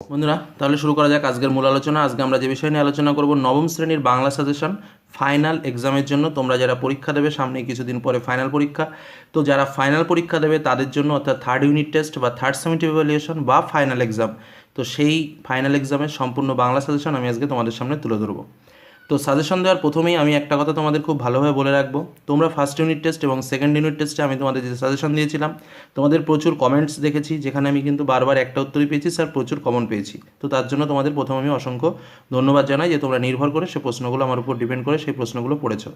বন্ধুরা, তাহলে শুরু করা যাক আজকের মূল আলোচনা। আজকে আমরা যে বিষয় নিয়ে আলোচনা করব, নবম শ্রেণির বাংলা সাজেশন ফাইনাল এক্সামের জন্য। তোমরা যারা পরীক্ষা দেবে সামনে কিছুদিন পরে ফাইনাল পরীক্ষা। তো যারা ফাইনাল পরীক্ষা দেবে, তাদের জন্য অর্থাৎ থার্ড ইউনিট টেস্ট বা থার্ড সেমিটিভ ইভ্যালুয়েশন বা ফাইনাল এক্সাম তো সেই ফাইনাল এক্সামের সম্পূর্ণ বাংলা সাজেশন আমি আজকে তোমাদের সামনে তুলে ধরবো। তো সাজেশন দেওয়ার প্রথমেই আমি একটা কথা তোমাদের খুব ভালোভাবে বলে রাখব। তোমরা ফার্স্ট ইউনিট টেস্ট এবং সেকেন্ড ইউনিট টেস্টে আমি তোমাদের যে সাজেশন দিয়েছিলাম, তোমাদের প্রচুর কমেন্টস দেখেছি, যেখানে আমি কিন্তু বারবার একটা উত্তরই পেয়েছি স্যার প্রচুর কমন পেয়েছি। তো তার জন্য তোমাদের প্রথম আমি অসংখ্য ধন্যবাদ জানাই যে তোমরা নির্ভর করে সে প্রশ্নগুলো আমার উপর ডিপেন্ড করে সেই প্রশ্নগুলো পড়েছো।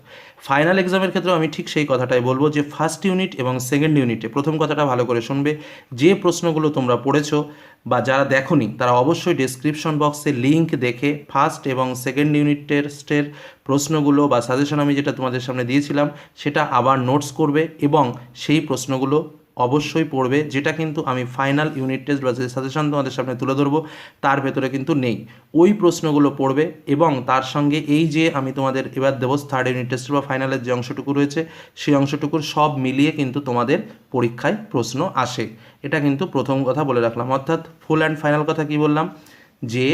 ফাইনাল এক্সামের ক্ষেত্রেও আমি ঠিক সেই কথাটাই বলব যে ফার্স্ট ইউনিট এবং সেকেন্ড ইউনিটে প্রথম কথাটা ভালো করে শুনবে। যে প্রশ্নগুলো তোমরা পড়েছো বা যারা দেখনি, তারা অবশ্যই ডিসক্রিপশন বক্সে লিংক দেখে ফার্স্ট এবং সেকেন্ড ইউনিট টেস্টের প্রশ্নগুলো বা সাজেশন আমি যেটা তোমাদের সামনে দিয়েছিলাম, সেটা আবার নোটস করবে এবং সেই প্রশ্নগুলো অবশ্যই পড়বে, যেটা কিন্তু আমি ফাইনাল ইউনিট টেস্ট বা যে সাজেশন তোমাদের সামনে তুলে ধরবো, তার ভেতরে কিন্তু নেই। ওই প্রশ্নগুলো পড়বে এবং তার সঙ্গে এই যে আমি তোমাদের এবার দেবো থার্ড ইউনিট টেস্ট বা ফাইনালের যে অংশটুকু রয়েছে, সেই অংশটুকুর সব মিলিয়ে কিন্তু তোমাদের পরীক্ষায় প্রশ্ন আসে। এটা কিন্তু প্রথম কথা বলে রাখলাম। অর্থাৎ ফুল অ্যান্ড ফাইনাল কথা কি বললাম? যে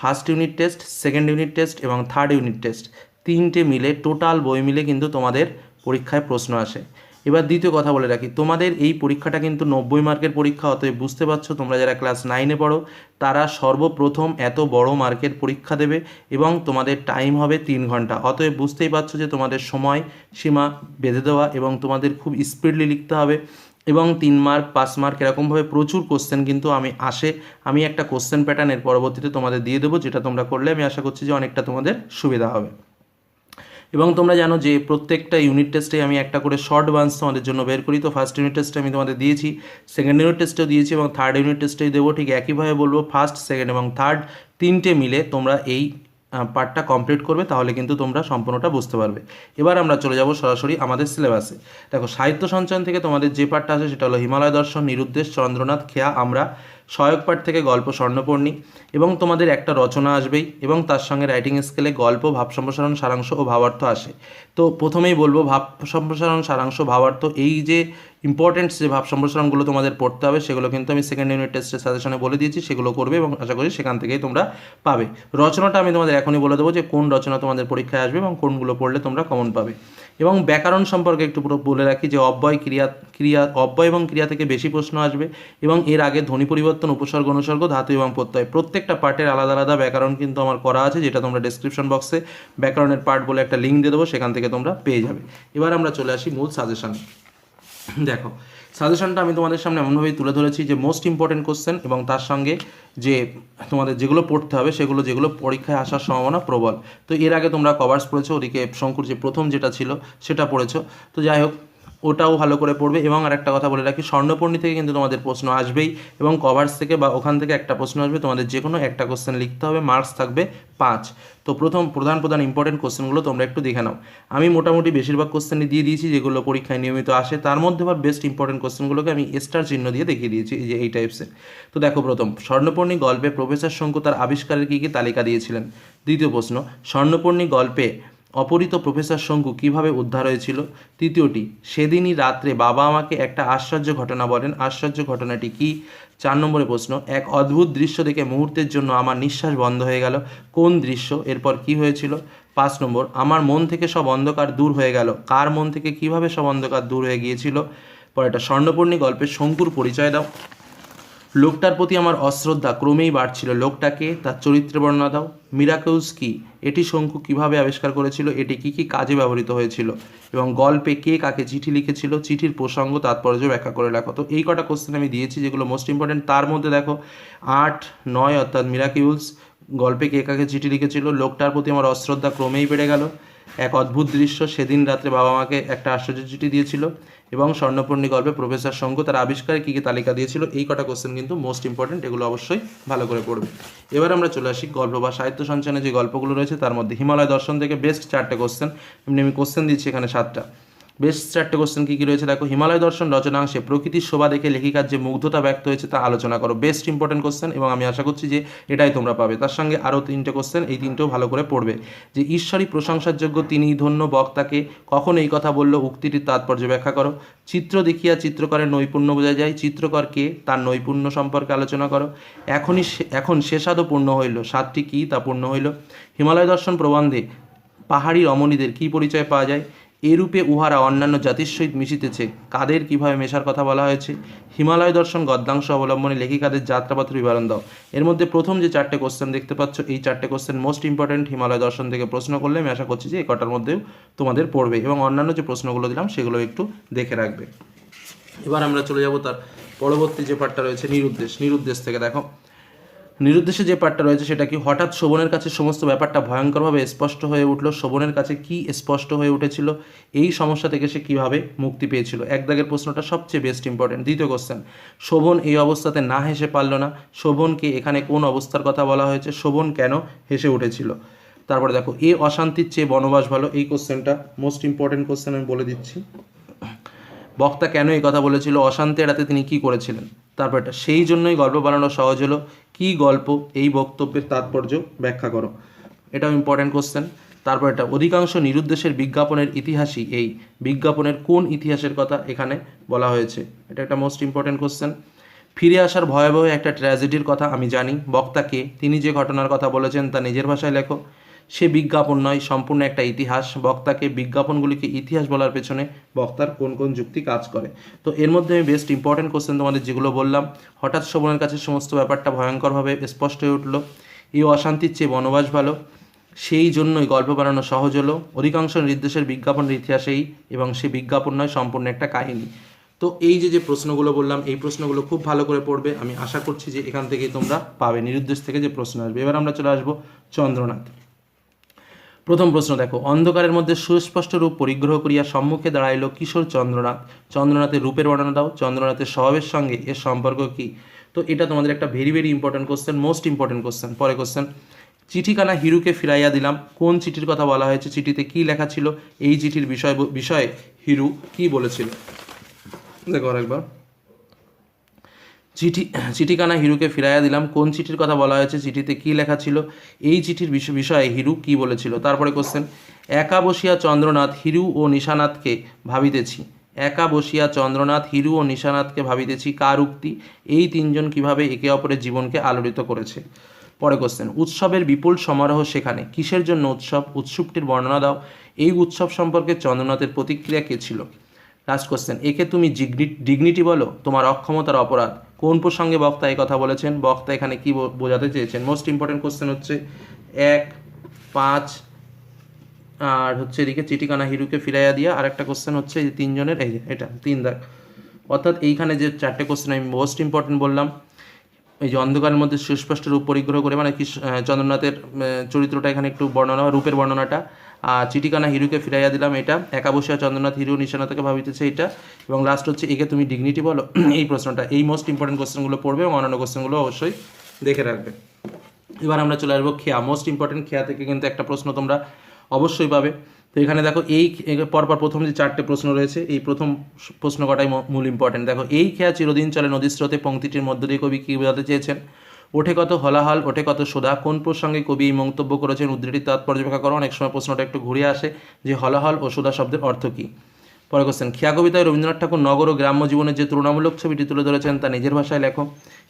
first unit test second unit test এবং থার্ড ইউনিট টেস্ট তিনটে মিলে টোটাল বই মিলে কিন্তু তোমাদের পরীক্ষায় প্রশ্ন আসে। এবার দ্বিতীয় কথা বলে রাখি, তোমাদের এই পরীক্ষাটা কিন্তু নব্বই মার্কের পরীক্ষা, অতএব বুঝতে পারছ তোমরা যারা ক্লাস নাইনে পড়ো, তারা সর্বপ্রথম এত বড় মার্কের পরীক্ষা দেবে এবং তোমাদের টাইম হবে তিন ঘণ্টা। অতএব বুঝতেই পারছ যে তোমাদের সময় সীমা বেঁধে দেওয়া এবং তোমাদের খুব স্পিডলি লিখতে হবে এবং তিন মার্ক, পাঁচ মার্ক এরকমভাবে প্রচুর কোশ্চেন কিন্তু আমি আসে, আমি একটা কোশ্চেন প্যাটার্নের পরবর্তীতে তোমাদের দিয়ে দেবো, যেটা তোমরা করলে আমি আশা করছি যে অনেকটা তোমাদের সুবিধা হবে। এবং তোমরা জানো যে প্রত্যেকটা ইউনিট টেস্টে আমি একটা করে শর্ট বান্স তোমাদের জন্য বের করি। তো ফার্স্ট ইউনিট টেস্টে আমি তোমাদের দিয়েছি সেকেন্ড ইউনিট টেস্টেও দিয়েছি এবং থার্ড ইউনিট টেস্টেই দেবো। ঠিক একইভাবে বলব ফার্স্ট সেকেন্ড এবং থার্ড তিনটে মিলে তোমরা এই পার্টটা কমপ্লিট করবে, তাহলে কিন্তু তোমরা সম্পূর্ণটা বুঝতে পারবে। এবার আমরা চলে যাব সরাসরি আমাদের সিলেবাসে দেখো, সাহিত্য সঞ্চয়ন থেকে তোমাদের যে পার্টটা আছে সেটা হলো হিমালয় দর্শন, নিরুদ্দেশ, চন্দ্রনাথ, খেয়া, আমরা সহায়ক পাঠ থেকে গল্প স্বর্ণপর্ণী এবং তোমাদের একটা রচনা আসবেই এবং তার সঙ্গে রাইটিং স্কেলে গল্প, ভাব সম্প্রসারণ, সারাংশ ও ভাবার্থ আসে। তো প্রথমেই বলব, ভাব সম্প্রসারণ, সারাংশ, ভাবার্থ এই যে ইম্পর্টেন্ট যে ভাব সম্প্রসারণগুলো তোমাদের পড়তে হবে, সেগুলো কিন্তু আমি সেকেন্ড ইউনিট টেস্টের সাজেশনে বলে দিয়েছি, সেগুলো করবে এবং আশা করি সেখান থেকেই তোমরা পাবে। রচনাটা আমি তোমাদের এখনই বলে দেবো যে কোন রচনা তোমাদের পরীক্ষায় আসবে এবং কোনগুলো পড়লে তোমরা কমন পাবে। এবং ব্যাকরণ সম্পর্কে একটু পুরো বলে রাখি যে অব্যয় ক্রিয়া ক্রিয়া, অব্যয় এবং ক্রিয়া থেকে বেশি প্রশ্ন আসবে এবং এর আগে ধ্বনি পরিবর্তন, উপসর্গ, অনুসর্গ, ধাতু এবং প্রত্যয়। প্রত্যেকটা পার্টের আলাদা আলাদা ব্যাকরণ কিন্তু আমার করা আছে, যেটা তোমরা ডেসক্রিপশন বক্সে ব্যাকরণের পার্ট বলে একটা লিঙ্ক দিয়ে দেবো, সেখান থেকে তোমরা পেয়ে যাবে। এবার আমরা চলে আসি মূল সাজেশনে দেখো সাজেশনটা আমি তোমাদের সামনে এমনভাবেই তুলে ধরেছি যে মোস্ট ইম্পর্টেন্ট কোশ্চেন এবং তার সঙ্গে যে তোমাদের যেগুলো পড়তে হবে সেগুলো, যেগুলো পরীক্ষায় আসার সম্ভাবনা প্রবল। তো এর আগে তোমরা কভার্স পড়েছো, ওদিকে শঙ্কুর যে প্রথম যেটা ছিল সেটা পড়েছো। তো যাই হোক ওটাও ভালো করে পড়বে এবং আরেকটা কথা বলে রাখি স্বর্ণপর্ণী থেকে কিন্তু তোমাদের প্রশ্ন আসবেই এবং কভার্স থেকে বা ওখান থেকে একটা প্রশ্ন আসবে, তোমাদের যে কোনো একটা কোশ্চেন লিখতে হবে মার্কস থাকবে পাঁচ। তো প্রথম প্রধান প্রধান ইম্পর্টেন্ট কোশ্চেনগুলো তোমরা একটু দেখে নাও। আমি মোটামুটি বেশিরভাগ কোশ্চেনই দিয়ে দিয়েছি, যেগুলো পরীক্ষায় নিয়মিত আসে, তার মধ্যে আবার বেস্ট ইম্পর্টেন্ট কোশ্চেনগুলোকে আমি স্টার চিহ্ন দিয়ে দেখিয়ে দিয়েছি যে এই টাইপসের তো দেখো প্রথম স্বর্ণপর্ণী গল্পে প্রফেসর শঙ্কু তার আবিষ্কারের কী কী তালিকা দিয়েছিলেন? দ্বিতীয় প্রশ্ন স্বর্ণপর্ণী গল্পে অপহৃত প্রফেসর শঙ্কু কীভাবে উদ্ধার হয়েছিল? তৃতীয়টি, সেদিনই রাত্রে বাবা আমাকে একটা আশ্চর্য ঘটনা বলেন। আশ্চর্য ঘটনাটি কি? চার নম্বরে প্রশ্ন, এক অদ্ভুত দৃশ্য দেখে মুহূর্তের জন্য আমার নিঃশ্বাস বন্ধ হয়ে গেল। কোন দৃশ্য? এরপর কি হয়েছিল? পাঁচ নম্বর, আমার মন থেকে সব অন্ধকার দূর হয়ে গেল। কার মন থেকে কীভাবে সব অন্ধকার দূর হয়ে গিয়েছিল? পরে একটা স্বর্ণপূর্ণী গল্পের শঙ্কুর পরিচয় দাও। লোকটার প্রতি আমার অশ্রদ্ধা ক্রমেই বাড়ছিল। লোকটাকে তার চরিত্রে বর্ণনা দাও। মিরাকেউস কি? এটি শঙ্কু কীভাবে আবিষ্কার করেছিল? এটি কি কি কাজে ব্যবহৃত হয়েছিল? এবং গল্পে কে কাকে চিঠি লিখেছিল? চিঠির প্রসঙ্গ, তাৎপর্য ব্যাখ্যা করে লেখো। তো এই কটা কোশ্চেন আমি দিয়েছি, যেগুলো মোস্ট ইম্পর্টেন্ট তার মধ্যে দেখো, আট, নয় অর্থাৎ মিরাকিউলস গল্পে কে কাকে চিঠি লিখেছিল? লোকটার প্রতি আমার অশ্রদ্ধা ক্রমেই বেড়ে গেল। এক অদ্ভুত দৃশ্য সেদিন রাত্রে বাবা মাকে একটা আশ্চর্য চিঠি দিয়েছিল এবং স্বর্ণপূর্ণী গল্পে প্রফেসর শঙ্কু তার আবিষ্কারে কী কী তালিকা দিয়েছিল, এই কটা কোশ্চেন কিন্তু মোস্ট ইম্পর্টেন্ট এগুলো অবশ্যই ভালো করে পড়বে। এবার আমরা চলে আসি গল্প বা সাহিত্য সঞ্চয়নে যে গল্পগুলো রয়েছে, তার মধ্যে হিমালয় দর্শন থেকে বেস্ট চারটে কোশ্চেন এমনি আমি কোশ্চেন দিচ্ছি এখানে সাতটা। বেশ চারটে কোশ্চেন কী কী রয়েছে? দেখো, হিমালয় দর্শন রচনাংশে প্রকৃতির শোভা দেখে লেখিকার যে মুগ্ধতা ব্যক্ত হয়েছে তা আলোচনা করো। বেস্ট ইম্পর্টেন্ট কোশ্চেন এবং আমি আশা করছি যে এটাই তোমরা পাবে। তার সঙ্গে আরও তিনটে কোশ্চেন এই তিনটেও ভালো করে পড়বে। যে ঈশ্বরই প্রশংসার যোগ্য তিনি ধন্য বক্তাকে কখন এই কথা বলল? উক্তিটির তাৎপর্য ব্যাখ্যা করো। চিত্র দেখিয়া চিত্রকরের নৈপুণ্য বোঝা যায়। চিত্রকর কে তার নৈপুণ্য সম্পর্কে আলোচনা করো। এখনই এখন শেষাদও পূর্ণ হইল। স্বাদটি কী তা পূর্ণ হইল। হিমালয় দর্শন প্রবন্ধে পাহাড়ি রমণীদের কী পরিচয় পাওয়া যায়? এরূপে উহারা অন্যান্য জাতির সহিত মিশিতেছে। কাদের কীভাবে মেশার কথা বলা হয়েছে? হিমালয় দর্শন গদ্যাংশ অবলম্বনে লেখিকাদের যাত্রাপথের বিবরণ দাও। এর মধ্যে প্রথম যে চারটে কোশ্চেন দেখতে পাচ্ছ, এই চারটে কোশ্চেন মোস্ট ইম্পর্টেন্ট হিমালয় দর্শন থেকে প্রশ্ন করলে আমি আশা করছি যে এই কটার মধ্যেও তোমাদের পড়বে এবং অন্যান্য যে প্রশ্নগুলো দিলাম সেগুলো একটু দেখে রাখবে। এবার আমরা চলে যাব তার পরবর্তী যে পার্টটা রয়েছে নিরুদ্দেশ। নিরুদ্দেশ থেকে দেখো নিরুদ্দেশে যে পার্টটা রয়েছে সেটা কি? হঠাৎ শোভনের কাছে সমস্ত ব্যাপারটা ভয়ঙ্করভাবে স্পষ্ট হয়ে উঠল। শোভনের কাছে কি স্পষ্ট হয়ে উঠেছিল? এই সমস্যা থেকে সে কীভাবে মুক্তি পেয়েছিল? এক দাগের প্রশ্নটা সবচেয়ে বেস্ট ইম্পর্টেন্ট দ্বিতীয় কোশ্চেন শোভন এই অবস্থাতে না হেসে পারল না। শোভনকে এখানে কোন অবস্থার কথা বলা হয়েছে? শোভন কেন হেসে উঠেছিল? তারপরে দেখো, এ অশান্তির চেয়ে বনবাস ভালো। এই কোশ্চেনটা মোস্ট ইম্পর্টেন্ট কোশ্চেন আমি বলে দিচ্ছি। বক্তা কেন এই কথা বলেছিল? অশান্তি এড়াতে তিনি কি করেছিলেন? তারপর এটা সেই জন্যই গল্প বানানো সহজ হলো। কি গল্প? এই বক্তব্যের তাৎপর্য ব্যাখ্যা করো। এটাও ইম্পর্টেন্ট কোশ্চেন তারপর এটা অধিকাংশ নিরুদ্দেশের বিজ্ঞাপনের ইতিহাসই এই। বিজ্ঞাপনের কোন ইতিহাসের কথা এখানে বলা হয়েছে? এটা একটা মোস্ট ইম্পর্টেন্ট কোশ্চেন ফিরে আসার ভয়াবহ একটা ট্র্যাজেডির কথা আমি জানি। বক্তাকে তিনি যে ঘটনার কথা বলেছেন তা নিজের ভাষায় লেখো। সে বিজ্ঞাপন নয়, সম্পূর্ণ একটা ইতিহাস। বক্তাকে, বিজ্ঞাপনগুলিকে ইতিহাস বলার পেছনে বক্তার কোন কোন যুক্তি কাজ করে। তো এর মধ্যে আমি বেস্ট ইম্পর্টেন্ট কোশ্চেন তোমাদের যেগুলো বললাম, হঠাৎ শ্রবণের কাছে সমস্ত ব্যাপারটা ভয়ঙ্করভাবে স্পষ্ট হয়ে উঠল। এই অশান্তির চেয়ে বনবাস ভালো। সেই জন্যই গল্প বানানো সহজ হলো। অধিকাংশ নির্দেশের বিজ্ঞাপনের ইতিহাসেই এবং সে বিজ্ঞাপন নয়, সম্পূর্ণ একটা কাহিনী। তো এই যে যে প্রশ্নগুলো বললাম, এই প্রশ্নগুলো খুব ভালো করে পড়বে। আমি আশা করছি যে এখান থেকেই তোমরা পাবে। নিরুদ্দেশ থেকে যে প্রশ্ন আসবে। এবার আমরা চলে আসব চন্দ্রনাথ। প্রথম প্রশ্ন দেখো, অন্ধকারের মধ্যে সুস্পষ্ট রূপ পরিগ্রহ করিয়া সম্মুখে দাঁড়াইল কিশোর চন্দ্রনাথ। চন্দ্রনাথের রূপের বর্ণনা দাও, চন্দ্রনাথের স্বভাবের সঙ্গে এর সম্পর্ক কি? তো এটা তোমাদের একটা very very important question most important question পরে কোশ্চেন চিঠিখানা হিরুকে ফিরাইয়া দিলাম, কোন চিঠির কথা বলা হয়েছে, চিঠিতে কি লেখা ছিল, এই চিঠির বিষয়, বিষয়ে হিরু কি বলেছিল? দেখো আরেকবার। চিঠি, চিঠিখানা হিরুকে ফিরাইয়া দিলাম। কোন চিঠির কথা বলা হয়েছে, চিঠিতে কি লেখা ছিল? এই চিঠির বিষ- বিষয়ে হিরু কি বলেছিল? তারপরে কোশ্চেন একা বসিয়া চন্দ্রনাথ হিরু ও নিশানাথকে ভাবিতেছি। একা বসিয়া চন্দ্রনাথ হিরু ও নিশানাথকে ভাবিতেছি, কার উক্তি? এই তিনজন কীভাবে একে অপরের জীবনকে আলোড়িত করেছে? পরে কোশ্চেন উৎসবের বিপুল সমারোহ সেখানে? কিসের জন্য উৎসব? উৎসবটির বর্ণনা দাও। এই উৎসব সম্পর্কে চন্দ্রনাথের প্রতিক্রিয়া কে ছিল? লাস্ট কোশ্চেন একে তুমি ডিগনিটি বলো, তোমার অক্ষমতার অপরাধ। কোন প্রসঙ্গে বক্তা এই কথা বলেছেন? বক্তা এখানে কি বোঝাতে চেয়েছেন? মোস্ট ইম্পর্টেন্ট কোশ্চেন হচ্ছে এক, পাঁচ, আর হচ্ছে এদিকে চিঠিকানা হিরুকে ফিরাইয়া দিয়া আর একটা কোশ্চেন হচ্ছে এই তিনজনের এই এটা, তিন দাগ। অর্থাৎ এইখানে যে চারটে কোশ্চেন আমি মোস্ট ইম্পর্টেন্ট বললাম, এই যে অন্ধকারের মধ্যে সুস্পষ্ট রূপ পরিগ্রহ করে মানে কি চন্দ্রনাথের চরিত্রটা এখানে একটু বর্ণনা, রূপের বর্ণনাটা। আর চিঠিকানা হিরুকে ফিরাইয়া দিলাম এটা। একা বসিয়া চন্দ্রনাথ হিরু নিশানাথকে ভাবিতেছে এটা এবং লাস্ট হচ্ছে, একে তুমি ডিগনিটি বলো? এই প্রশ্নটা। এই মোস্ট ইম্পর্টেন্ট কোশ্চেনগুলো পড়বে এবং অন্যান্য কোশ্চেনগুলো অবশ্যই দেখে রাখবে। এবার আমরা চলে আসব খেয়া। মোস্ট ইম্পর্টেন্ট খেয়া থেকে কিন্তু একটা প্রশ্ন তোমরা অবশ্যই পাবে। তো এখানে দেখো, এই পরপর প্রথম যে চারটে প্রশ্ন রয়েছে, এই প্রথম প্রশ্ন কটাই মূল ইম্পর্টেন্ট দেখো, এই খেয়া চিরদিন চলে নদীর স্রোতে পংক্তিটির মধ্য দিয়ে কবি কী বোঝাতে চেয়েছেন? ওঠে কত হলাহল, ওঠে কত সোদা কোন প্রসঙ্গে কবি এই মন্তব্য করেছেন, উদ্ধৃতির তাৎপর্য ব্যাখ্যা করো। অনেক সময় প্রশ্নটা একটু ঘুরে আসে যে হলাহল ও সোদা শব্দের অর্থ কী? পরে কোশ্চেন খেয়া কবিতায় রবীন্দ্রনাথ ঠাকুর নগর ও গ্রাম্য জীবনের যে তুলনামূলক ছবিটি তুলে ধরেছেন তা নিজের ভাষায় লেখো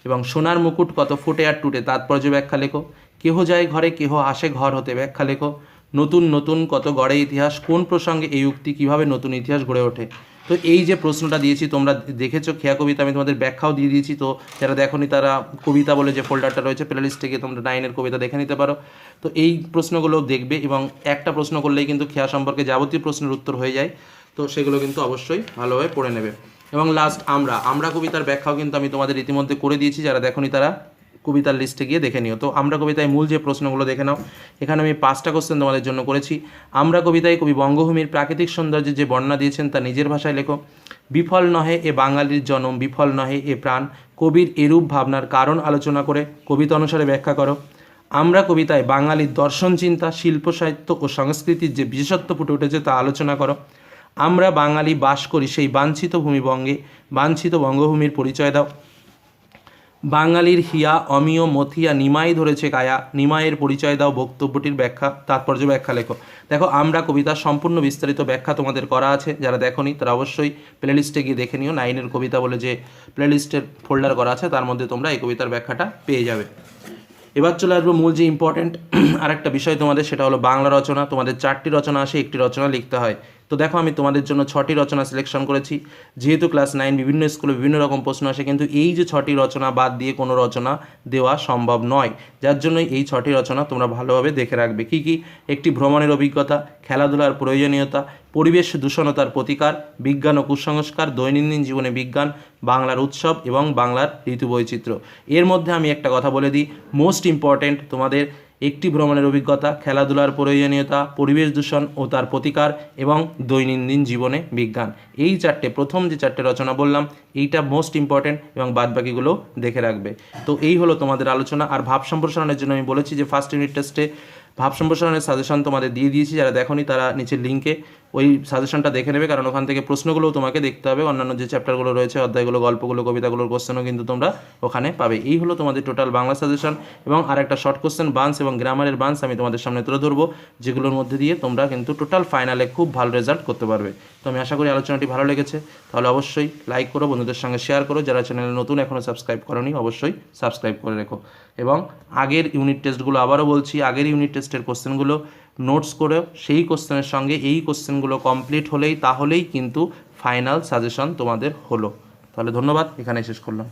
এবং সোনার মুকুট কত ফুটে আর টুটে, তাৎপর্য ব্যাখ্যা লেখো। কেহ যায় ঘরে, কেহ আসে ঘর হতে ব্যাখ্যা লেখো। নতুন নতুন কত গড়ে ইতিহাস, কোন প্রসঙ্গে এই উক্তি কীভাবে নতুন ইতিহাস গড়ে ওঠে? তো এই যে প্রশ্নটা দিয়েছি, তোমরা দেখেছ খেয়া কবিতা, আমি তোমাদের ব্যাখ্যাও দিয়ে দিয়েছি। তো যারা দেখোনি তারা কবিতা বলে যে ফোল্ডারটা রয়েছে প্লে লিস্ট থেকে তোমরা নাইনের কবিতা দেখে নিতে পারো। তো এই প্রশ্নগুলো দেখবে এবং একটা প্রশ্ন করলেই কিন্তু খেয়া সম্পর্কে যাবতীয় প্রশ্নের উত্তর হয়ে যায়। তো সেগুলো কিন্তু অবশ্যই ভালোভাবে পড়ে নেবে। এবং লাস্ট আমরা আমরা কবিতার ব্যাখ্যাও কিন্তু আমি তোমাদের ইতিমধ্যে করে দিয়েছি, যারা দেখোনি তারা কবিতার লিস্টে গিয়ে দেখে নিও। তো আমরা কবিতায় মূল যে প্রশ্নগুলো দেখে নাও, এখানে আমি পাঁচটা কোশ্চেন তোমাদের জন্য করেছি। আমরা কবিতায় কবি বঙ্গভূমির প্রাকৃতিক সৌন্দর্যের যে বর্ণনা দিয়েছেন তা নিজের ভাষায় লেখো। বিফল নহে এ বাঙালির জনম, বিফল নহে এ প্রাণ। কবির এরূপ ভাবনার কারণ আলোচনা করে, কবিতা অনুসারে ব্যাখ্যা করো। আমরা কবিতায় বাঙালির দর্শন চিন্তা, শিল্প সাহিত্য ও সংস্কৃতির যে বিশেষত্ব ফুটে উঠেছে তা আলোচনা করো। আমরা বাঙালি বাস করি সেই বাঞ্ছিত ভূমিবঙ্গে বাঞ্ছিত বঙ্গভূমির পরিচয় দাও। বাঙালির হিয়া, অমিয়, মথিয়া, নিমাই ধরেছে কায়া। নিমাইয়ের পরিচয় দাও বক্তব্যটির ব্যাখ্যা, তাৎপর্য ব্যাখ্যা লেখো। দেখো, আমরা কবিতার সম্পূর্ণ বিস্তারিত ব্যাখ্যা তোমাদের করা আছে। যারা দেখোনি, তারা অবশ্যই প্লেলিস্টে গিয়ে দেখে নিও। নাইনের কবিতা বলে যে প্লেলিস্টের ফোল্ডার করা আছে, তার মধ্যে তোমরা এই কবিতার ব্যাখ্যাটা পেয়ে যাবে। এবার চলে আসব মূল যে ইম্পর্টেন্ট আরেকটা বিষয় তোমাদের, সেটা হলো বাংলা রচনা। তোমাদের চারটি রচনা আসে, একটি রচনা লিখতে হয়। তো দেখো, আমি তোমাদের জন্য ছটি রচনা সিলেকশন করেছি। যেহেতু ক্লাস নাইন বিভিন্ন স্কুলে বিভিন্ন রকম প্রশ্ন আসে, কিন্তু এই যে ছটি রচনা বাদ দিয়ে কোনো রচনা দেওয়া সম্ভব নয়। যার জন্যই এই ছটি রচনা তোমরা ভালোভাবে দেখে রাখবে। কি কি? একটি ভ্রমণের অভিজ্ঞতা, খেলাধুলার প্রয়োজনীয়তা, পরিবেশ দূষণতার প্রতিকার, বিজ্ঞান ও কুসংস্কার, দৈনন্দিন জীবনে বিজ্ঞান, বাংলার উৎসব এবং বাংলার ঋতু বৈচিত্র্য। এর মধ্যে আমি একটা কথা বলে দিই। মোস্ট ইম্পর্ট্যান্ট তোমাদের একটি ভ্রমণের অভিজ্ঞতা, খেলাধুলার প্রয়োজনীয়তা, পরিবেশ দূষণ ও তার প্রতিকার এবং দৈনন্দিন জীবনে বিজ্ঞান। এই চারটে, প্রথম যে চারটে রচনা বললাম, এইটা মোস্ট ইম্পর্টেন্ট এবং বাদবাকিগুলো দেখে রাখবে। তো এই হলো তোমাদের আলোচনা। আর ভাব সম্প্রসারণের জন্য আমি বলেছি যে ফার্স্ট ইউনিট টেস্টে ভাব সম্প্রসারণের সাজেশন তোমাদের দিয়ে দিয়েছি, যারা দেখোনি তারা নিচের লিঙ্কে ওই সাজেশনটা দেখে নেবে, কারণ ওখান থেকে প্রশ্নগুলোও তোমাকে দেখতে হবে, অন্যান্য যে চ্যাপ্টারগুলো রয়েছে, অধ্যায়গুলো, গল্পগুলো, কবিতাগুলোর কোশ্চেনও কিন্তু তোমরা ওখানে পাবে। এই হলো তোমাদের টোটাল বাংলা সাজেশন এবং আর একটা শর্ট কোশ্চেন বান্স এবং গ্রামারের বান্স আমি তোমাদের সামনে তুলে ধরবো, যেগুলোর মধ্যে দিয়ে তোমরা কিন্তু টোটাল ফাইনালে খুব ভালো রেজাল্ট করতে পারবে। তো আমি আশা করি আলোচনাটি ভালো লেগেছে, তাহলে অবশ্যই লাইক করো, বন্ধুদের সঙ্গে শেয়ার করো, যারা চ্যানেলে নতুন এখনও সাবস্ক্রাইব করনি, অবশ্যই সাবস্ক্রাইব করে রেখো। এবং আগের ইউনিট টেস্টগুলো আবারও বলছি, আগের ইউনিট টেস্টের কোশ্চেনগুলো নোটস করে সেই কোশ্চেনের সঙ্গে এই কোশ্চেনগুলো কমপ্লিট হলেই তাহলেই কিন্তু ফাইনাল সাজেশন তোমাদের হলো। তাহলে ধন্যবাদ, এখানেই শেষ করলাম।